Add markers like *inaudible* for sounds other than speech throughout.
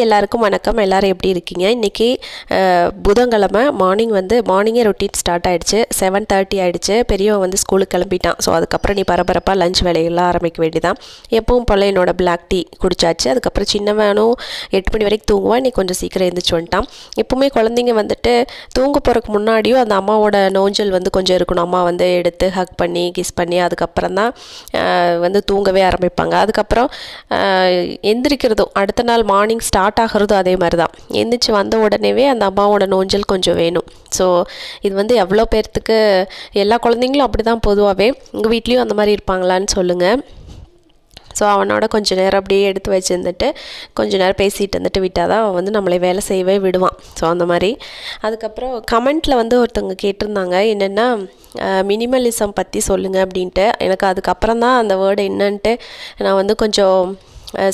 எல்லாருக்கும் வணக்கம். எல்லாரும் எப்படி இருக்கீங்க? இன்றைக்கி புதன்கிழமை மார்னிங் வந்து மார்னிங்கே ரொட்டீன் ஸ்டார்ட் ஆகிடுச்சு செவன் தேர்ட்டி ஆகிடுச்சு பெரியவன் வந்து ஸ்கூலுக்கு கிளம்பிட்டான். ஸோ அதுக்கப்புறம் நீ பரபரப்பாக லஞ்ச் வேலையெல்லாம் ஆரம்பிக்க வேண்டியதான் எப்பவும் போல் என்னோட பிளாக் டீ குடிச்சாச்சு. அதுக்கப்புறம் சின்னவனும் எட்டு மணி வரைக்கும் தூங்குவான். நீ கொஞ்சம் சீக்கிரம் எழுந்திரிச்சு வந்துட்டான். எப்பவுமே குழந்தைங்க வந்துட்டு தூங்க போகிறதுக்கு முன்னாடியும் அந்த அம்மாவோட நோஞ்சல் வந்து கொஞ்சம் இருக்கணும். அம்மா வந்து எடுத்து ஹக் பண்ணி கிஸ் பண்ணி அதுக்கப்புறம் தான் வந்து தூங்கவே ஆரம்பிப்பாங்க. அதுக்கப்புறம் எந்திரிக்கிறதும் அடுத்த நாள் மார்னிங் ஸ்டார்ட் ஸ்டார்ட் ஆகிறதும் அதே மாதிரி தான் எந்திரிச்சு வந்த உடனேவே அந்த அம்மாவோட நோஞ்சல் கொஞ்சம் வேணும். ஸோ இது வந்து எவ்வளோ பேர்த்துக்கு எல்லா குழந்தைங்களும் அப்படி தான் பொதுவாகவே உங்கள் வீட்லேயும் அந்த மாதிரி இருப்பாங்களான்னு சொல்லுங்கள் ஸோ அவனோட கொஞ்சம் நேரம் அப்படியே எடுத்து வச்சுருந்துட்டு கொஞ்சம் நேரம் பேசிகிட்டு இருந்துட்டு விட்டால் தான் அவன் வந்து நம்மளை வேலை செய்யவே விடுவான். ஸோ அந்த மாதிரி. அதுக்கப்புறம் கமெண்ட்டில் வந்து ஒருத்தவங்க கேட்டிருந்தாங்க என்னென்னா மினிமலிசம் பற்றி சொல்லுங்கள் அப்படின்ட்டு. எனக்கு அதுக்கப்புறம் தான் அந்த வேர்டு என்னன்ட்டு நான் வந்து கொஞ்சம்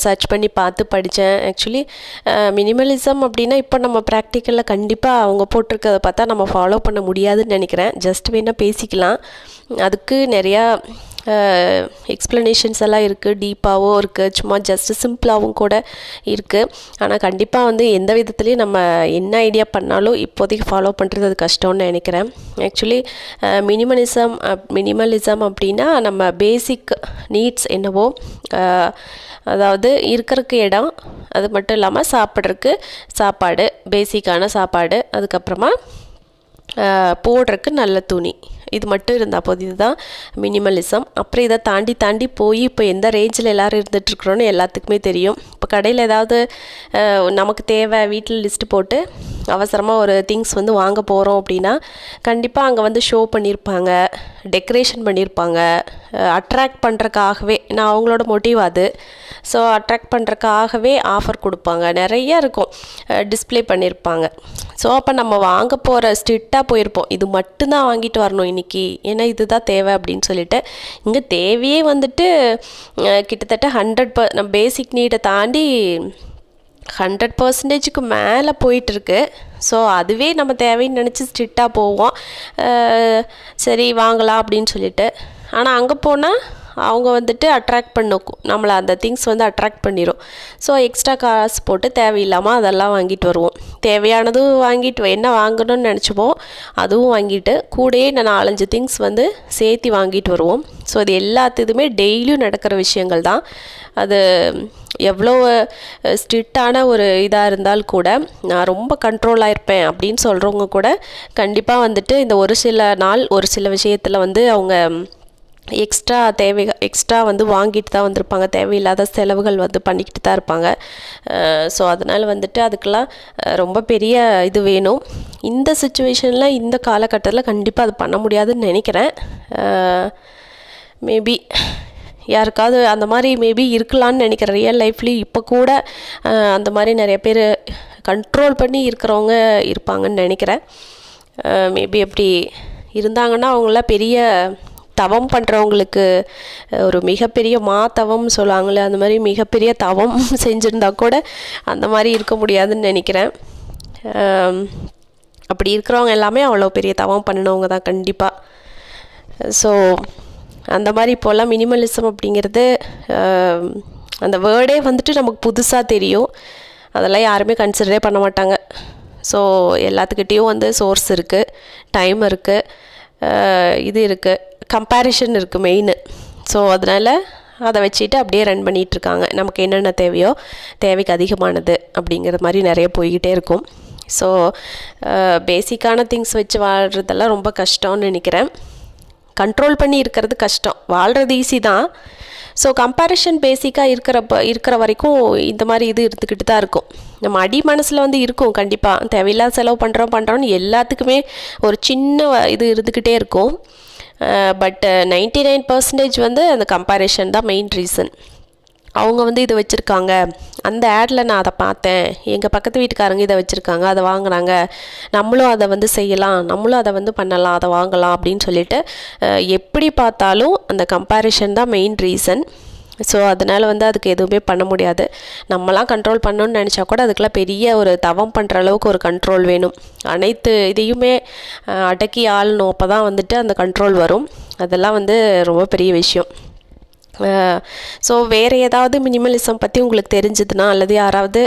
சர்ச் பண்ணி பார்த்து படித்தேன். ஆக்சுவலி மினிமலிசம் அப்படின்னா இப்போ நம்ம ப்ராக்டிக்கலில் கண்டிப்பாக அவங்க போட்டிருக்கதை பார்த்தா நம்ம ஃபாலோ பண்ண முடியாதுன்னு நினைக்கிறேன். ஜஸ்ட் வேணால் பேசிக்கலாம். அதுக்கு நிறையா எக்ஸ்ப்ளனேஷன்ஸ் எல்லாம் இருக்குது டீப்பாகவும் இருக்குது சும்மா ஜஸ்ட்டு சிம்பிளாகவும் கூட இருக்குது ஆனால் கண்டிப்பாக வந்து எந்த விதத்துலேயும் நம்ம என்ன ஐடியா பண்ணாலும் இப்போதைக்கு ஃபாலோ பண்ணுறது அது கஷ்டம்னு நினைக்கிறேன். ஆக்சுவலி மினிமலிசம் மினிமலிசம் அப்படின்னா நம்ம பேசிக் நீட்ஸ் என்னவோ அதாவது இருக்கிறக்கு இடம் அது மட்டும் இல்லாமல் சாப்பிட்றதுக்கு சாப்பாடு பேசிக்கான சாப்பாடு அதுக்கப்புறமா போடுறதுக்கு நல்ல துணி. இது மட்டும் இருந்தால் போது இதுதான் மினிமலிசம் அப்புறம் இதை தாண்டி தாண்டி போய் இப்போ எந்த ரேஞ்சில் எல்லோரும் இருந்துகிட்ருக்குறோன்னு எல்லாத்துக்குமே தெரியும். இப்போ கடையில் ஏதாவது நமக்கு தேவை வீட்டில் லிஸ்ட்டு போட்டு அவசரமாக ஒரு திங்ஸ் வந்து வாங்க போகிறோம் அப்படின்னா கண்டிப்பாக அங்கே வந்து ஷோ பண்ணியிருப்பாங்க டெக்கரேஷன் பண்ணியிருப்பாங்க அட்ராக்ட் பண்ணுறக்காகவே நான் அவங்களோட மோட்டிவ் அது. ஸோ அட்ராக்ட் பண்ணுறக்காகவே ஆஃபர் கொடுப்பாங்க. நிறைய இருக்கும். டிஸ்பிளே பண்ணியிருப்பாங்க ஸோ அப்போ நம்ம வாங்க போகிற ஸ்ட்ரிக்டாக போயிருப்போம். இது மட்டும்தான் வாங்கிட்டு வரணும் இன்றைக்கி ஏன்னா இதுதான் தேவை அப்படின்னு சொல்லிட்டு இங்கே தேவையே வந்துட்டு கிட்டத்தட்ட ஹண்ட்ரட் ப நம்ம பேசிக் நீடை தாண்டி ஹண்ட்ரட் பர்சன்டேஜுக்கு மேலே போயிட்டுருக்கு. ஸோ அதுவே நம்ம தேவைன்னு நினச்சி ஸ்ட்ரிக்டாக போவோம். சரி வாங்கலாம் அப்படின்னு சொல்லிட்டு. ஆனால் அங்கே போனால் அவங்க வந்துட்டு அட்ராக்ட் பண்ணும். நம்மளை அந்த திங்ஸ் வந்து அட்ராக்ட் பண்ணிடும் ஸோ எக்ஸ்ட்ரா காசு போட்டு தேவையில்லாமல் அதெல்லாம் வாங்கிட்டு வருவோம். தேவையானதும் வாங்கிட்டு என்ன வாங்கணும்னு நினச்சிப்போம் அதுவும் வாங்கிட்டு கூடயே நான் நாலஞ்சு திங்ஸ் வந்து சேர்த்து வாங்கிட்டு வருவோம். ஸோ அது எல்லாத்துக்குமே டெய்லியும் நடக்கிற விஷயங்கள் தான். அது எவ்வளோ ஸ்ட்ரிக்டான ஒரு இதாக இருந்தால் கூட நான் ரொம்ப கண்ட்ரோலாக இருப்பேன் அப்படின்னு சொல்கிறவங்க கூட கண்டிப்பாக வந்துட்டு இந்த ஒரு சில நாள் ஒரு சில விஷயத்தில் வந்து அவங்க எக்ஸ்ட்ரா தேவை எக்ஸ்ட்ரா வந்து வாங்கிட்டு தான் வந்திருப்பாங்க. தேவையில்லாத செலவுகள் வந்து பண்ணிக்கிட்டு தான் இருப்பாங்க. ஸோ அதனால் வந்துட்டு அதுக்கெல்லாம் ரொம்ப பெரிய இது வேணும். இந்த சுச்சுவேஷனில் இந்த காலகட்டத்தில் கண்டிப்பாக அது பண்ண முடியாதுன்னு நினைக்கிறேன். மேபி யாருக்காவது அந்த மாதிரி மேபி இருக்கலான்னு நினைக்கிறேன் ரியல் லைஃப்லேயும் இப்போ கூட அந்த மாதிரி நிறைய பேர் கண்ட்ரோல் பண்ணி இருக்கிறவங்க இருப்பாங்கன்னு நினைக்கிறேன். மேபி அப்படி இருந்தாங்கன்னா அவங்களாம் பெரிய தவம் பண்ணுறவங்களுக்கு ஒரு மிகப்பெரிய மா தவம் சொல்லுவாங்களே அந்த மாதிரி மிகப்பெரிய தவம் *laughs* செஞ்சுருந்தா கூட அந்த மாதிரி இருக்க முடியாதுன்னு நினைக்கிறேன். அப்படி இருக்கிறவங்க எல்லாமே அவ்வளோ பெரிய தவம் பண்ணினவங்க தான் கண்டிப்பாக ஸோ அந்த மாதிரி இப்போல்லாம் மினிமலிசம் அப்படிங்கிறது அந்த வேர்டே வந்துட்டு நமக்கு புதுசாக தெரியும். அதெல்லாம் யாருமே கன்சிடரே பண்ண மாட்டாங்க. ஸோ எல்லாத்துக்கிட்டேயும் வந்து சோர்ஸ் இருக்குது டைம் இருக்குது இது இருக்குது கம்பேரிஷன் இருக்குது மெயின் ஸோ அதனால் அதை வச்சுட்டு அப்படியே ரன் பண்ணிகிட்ருக்காங்க நமக்கு என்னென்ன தேவையோ தேவைக்கு அதிகமானது அப்படிங்கிற மாதிரி நிறைய போய்கிட்டே இருக்கும். ஸோ பேசிக்கான திங்ஸ் வச்சு வாழ்கிறதெல்லாம் ரொம்ப கஷ்டம்னு நினைக்கிறேன். கண்ட்ரோல் பண்ணி இருக்கிறது கஷ்டம். வாழ்கிறது ஈஸி தான். ஸோ கம்பேரிஷன் பேசிக்காக இருக்கிறப்ப இருக்கிற வரைக்கும் இந்த மாதிரி இது இருந்துக்கிட்டு தான் இருக்கும். நம்ம அடி மனசில் வந்து இருக்கும் கண்டிப்பாக தேவையில்லாத செலவு பண்ணுறோம் பண்ணுறோன்னு எல்லாத்துக்குமே ஒரு சின்ன இது இருந்துக்கிட்டே இருக்கும். பட் நைன்டி நைன் பர்சன்டேஜ் வந்து அந்த கம்பேரிஷன் தான் மெயின் ரீசன் அவங்க வந்து இதை வச்சுருக்காங்க. அந்த ஆடில் நான் அதை பார்த்தேன். எங்கள் பக்கத்து வீட்டுக்காரங்க இதை வச்சுருக்காங்க. அதை வாங்கினாங்க நம்மளும் அதை வந்து செய்யலாம். நம்மளும் அதை வந்து பண்ணலாம். அதை வாங்கலாம் அப்படின்னு சொல்லிட்டு எப்படி பார்த்தாலும் அந்த கம்பேரிஷன் தான் மெயின் ரீசன் ஸோ அதனால் வந்து அதுக்கு எதுவுமே பண்ண முடியாது. நம்மலாம் கண்ட்ரோல் பண்ணணும்னு நினச்சா கூட அதுக்கெல்லாம் பெரிய ஒரு தவம் பண்ணுற அளவுக்கு ஒரு கண்ட்ரோல் வேணும். அனைத்து இதையுமே அடக்கி ஆளணும். அப்போ தான் வந்துட்டு அந்த கண்ட்ரோல் வரும். அதெல்லாம் வந்து ரொம்ப பெரிய விஷயம். ஸோ வேறு ஏதாவது மினிமலிசம் பற்றி உங்களுக்கு தெரிஞ்சதுன்னா அல்லது யாராவது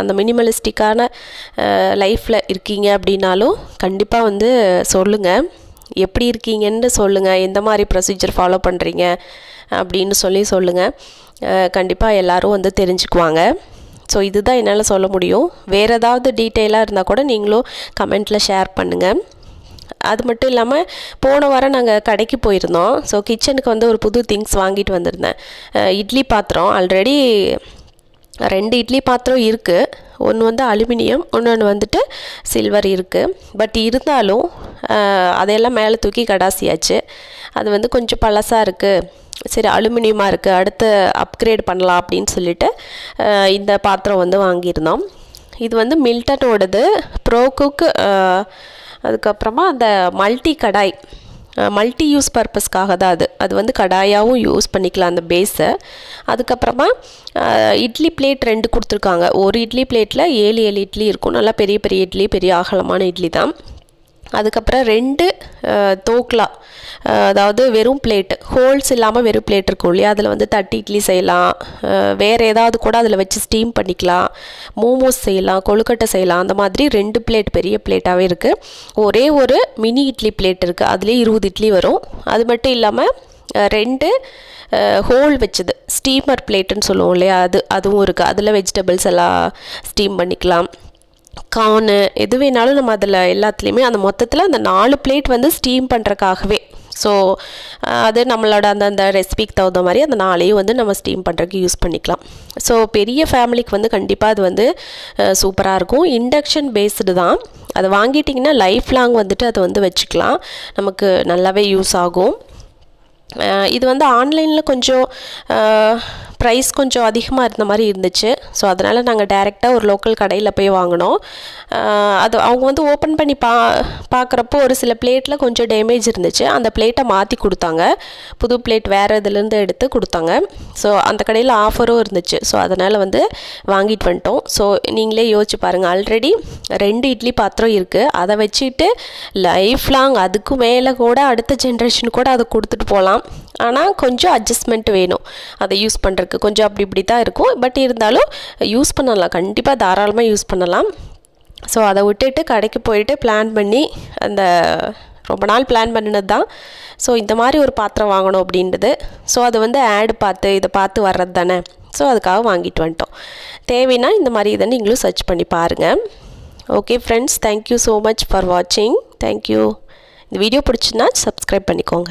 அந்த மினிமலிஸ்டிக்கான லைஃப்பில் இருக்கீங்க அப்படின்னாலும் கண்டிப்பாக வந்து சொல்லுங்கள் எப்படி இருக்கீங்கன்னு சொல்லுங்கள் எந்த மாதிரி ப்ரொசீஜர் ஃபாலோ பண்ணுறீங்க அப்படின்னு சொல்லி சொல்லுங்கள் கண்டிப்பாக எல்லாரும் வந்து தெரிஞ்சுக்குவாங்க. ஸோ இதுதான் என்னால் சொல்ல முடியும். வேறு ஏதாவது டீட்டெயிலாக இருந்தால் கூட நீங்களும் கமெண்ட்டில் ஷேர் பண்ணுங்கள் அது மட்டும் இல்லாமல் போன வாரம் நாங்கள் கடைக்கு போயிருந்தோம். ஸோ கிச்சனுக்கு வந்து ஒரு புது திங்ஸ் வாங்கிட்டு வந்திருந்தேன். இட்லி பாத்திரம். ஆல்ரெடி ரெண்டு இட்லி பாத்திரம் இருக்குது ஒன்று வந்து அலுமினியம் இன்னொன்று வந்துட்டு சில்வர் இருக்குது பட் இருந்தாலும் அதையெல்லாம் மேலே தூக்கி கடாசியாச்சு. அது வந்து கொஞ்சம் பழசாக இருக்குது சரி அலுமினியமாக இருக்குது அடுத்து அப்கிரேட் பண்ணலாம் அப்படின்னு சொல்லிட்டு இந்த பாத்திரம் வந்து வாங்கியிருந்தோம். இது வந்து மில்டனோடது ப்ரோ குக் அதுக்கப்புறமா அந்த மல்டி கடாய். மல்டி யூஸ் பர்பஸ்க்காக தான் அது. அது வந்து கடாயாகவும் யூஸ் பண்ணிக்கலாம் அந்த பேஸை அதுக்கப்புறமா இட்லி பிளேட் ரெண்டு கொடுத்துருக்காங்க. ஒரு இட்லி பிளேட்டில் ஏழு ஏழு இட்லி இருக்கும். நல்லா பெரிய பெரிய இட்லி பெரிய அகலமான இட்லி தான். அதுக்கப்புறம் ரெண்டு தோக்லா. அதாவது வெறும் பிளேட்டு ஹோல்ஸ் இல்லாமல் வெறும் பிளேட் இருக்கும் இல்லையா? அதில் வந்து தட்டி இட்லி செய்யலாம். வேறு ஏதாவது கூட அதில் வச்சு ஸ்டீம் பண்ணிக்கலாம். மோமோஸ் செய்யலாம் கொழுக்கட்டை செய்யலாம். அந்த மாதிரி ரெண்டு பிளேட் பெரிய பிளேட்டாகவே இருக்குது ஒரே ஒரு மினி இட்லி பிளேட் இருக்குது அதுலேயே இருபது இட்லி வரும். அது மட்டும் இல்லாமல் ரெண்டு ஹோல் வச்சது. ஸ்டீமர் பிளேட்டுன்னு சொல்லுவோம் இல்லையா? அது அதுவும் இருக்குது அதில் வெஜிடபிள்ஸ் எல்லாம் ஸ்டீம் பண்ணிக்கலாம். கார்னு எது வேணாலும் நம்ம அதில் எல்லாத்துலேயுமே அந்த மொத்தத்தில் அந்த நாலு பிளேட் வந்து ஸ்டீம் பண்ணுறக்காகவே ஸோ அது நம்மளோட அந்த அந்த ரெசிபிக்கு தகுந்த மாதிரி அந்த நாளையும் வந்து நம்ம ஸ்டீம் பண்ணுறதுக்கு யூஸ் பண்ணிக்கலாம். ஸோ பெரிய ஃபேமிலிக்கு வந்து கண்டிப்பாக அது வந்து சூப்பராக இருக்கும். இண்டக்ஷன் பேஸ்டு தான். அதை வாங்கிட்டிங்கன்னா லைஃப் லாங் வந்துட்டு அதை வந்து வச்சுக்கலாம். நமக்கு நல்லாவே யூஸ் ஆகும். இது வந்து ஆன்லைனில் கொஞ்சம் ப்ரைஸ் கொஞ்சம் அதிகமாக இருந்த மாதிரி இருந்துச்சு. ஸோ அதனால் நாங்கள் டைரெக்டாக ஒரு லோக்கல் கடையில் போய் வாங்கினோம். அது அவங்க வந்து ஓப்பன் பண்ணி பா பார்க்குறப்போ ஒரு சில பிளேட்டில் கொஞ்சம் டேமேஜ் இருந்துச்சு. அந்த பிளேட்டை மாற்றி கொடுத்தாங்க. புது பிளேட் வேறு இதுலேருந்து எடுத்து கொடுத்தாங்க. ஸோ அந்த கடையில் ஆஃபரும் இருந்துச்சு. ஸோ அதனால் வந்து வாங்கிட்டு வந்துட்டோம். ஸோ நீங்களே யோசிச்சு பாருங்கள் ஆல்ரெடி ரெண்டு இட்லி பாத்திரம் இருக்குது அதை வச்சுட்டு லைஃப் லாங் அதுக்கு மேலே கூட அடுத்த ஜென்ரேஷன் கூட அதை கொடுத்துட்டு போகலாம். ஆனால் கொஞ்சம் அட்ஜஸ்ட்மெண்ட் வேணும். அதை யூஸ் பண்ணுறதுக்கு கொஞ்சம் அப்படி இப்படி தான் இருக்கும். பட் இருந்தாலும் யூஸ் பண்ணலாம். கண்டிப்பாக தாராளமாக யூஸ் பண்ணலாம். ஸோ அதை விட்டுட்டு கடைக்கு போயிட்டு பிளான் பண்ணி அந்த ரொம்ப நாள் பிளான் பண்ணினது தான் ஸோ இந்த மாதிரி ஒரு பாத்திரம் வாங்கணும் அப்படின்றது. ஸோ அது வந்து ஆட் பார்த்து இதை பார்த்து வர்றது தானே. ஸோ அதுக்காக வாங்கிட்டு வந்துட்டோம். தேவைன்னா இந்த மாதிரி இதை நீங்களும் சர்ச் பண்ணி பாருங்கள் okay friends thank you so much for வாட்சிங் தேங்க்யூ இந்த வீடியோ பிடிச்சுன்னா சப்ஸ்கிரைப் பண்ணிக்கோங்க.